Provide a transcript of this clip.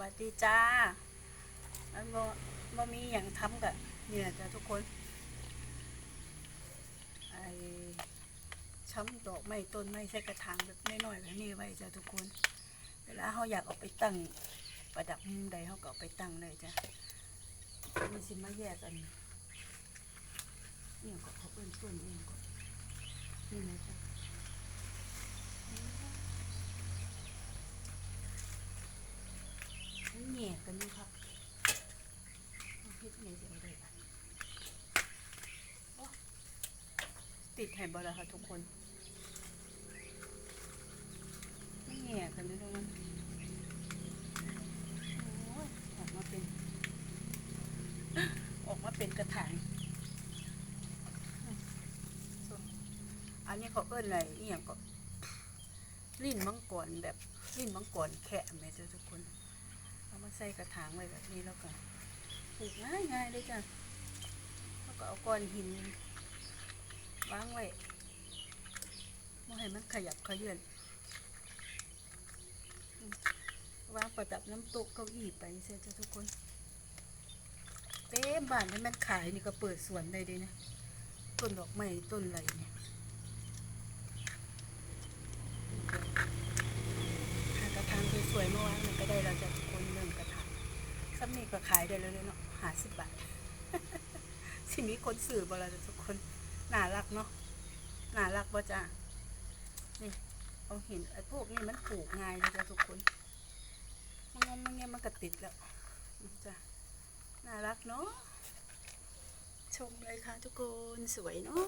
วัสดีจ้าอันบ่บ่มีอย่างทำกับเนี่ยจ้ะทุกคน ไอช้ำดอกไม้ต้นไม้ใส่กระถางแบบน้อยๆแบบนี้ไว้จ้ะทุกคน เวลาเขาอยากเอาไปตั้งประดับมุมใดเขาก็เอาไปตั้งเลยจ้ะมีสิมาแยกกันเนี่ยก็เขาเอิ้นต้นเองก็นี่นะจ๊ะ มันแหง่กันอยู่ครับเอาเฮ็ดไงสิเอาได้บัดโอ้ ติดให้บ่ล่ะค่ะทุกคนไมันแหง่กันเลยทุกคนโอ้ยออกมาเป็น ออกมาเป็นกระถางอันนี้เขาเอิ้นอะไรอีหยังก็ลิ้นมังกรแบบลิ้นมังกรแคะแม่จ้าทุกคน เอามาใส่กระถางไว้แบบนี้แล้วก็ปลูกง่ายง่ายๆเลยจ้ะแล้วก็เอาก้อนหิน วางไว้ไม่ให้มันขยับขยื่นวางประดับน้ำตกเก้าอี้ไปเสียจ้ะทุกคน เต็มบ้านนี่มันขายนี่ก็เปิดสวนได้เลยนะ ต้นดอกไม้ต้นอะไรเนี่ยกระถางสวยๆเมื่อวานมันก็ได้เราจะทุกคนเรื่องกระถางซ้ำนี่ก็ขายได้เลยเนาะหาสิบบาทสิมีคนสื่อบเราจะทุกคน น่ารักเนาะน่ารักบ่จ้านี่เอาเห็นไอ้พวกนี้มันปลูกง่ายเลยจ้ะทุกคนมันงมมันเงี้ยมันก็ติดแล้วจ้ะน่ารักเนาะชมเลยค่ะทุกคนสวยเนาะ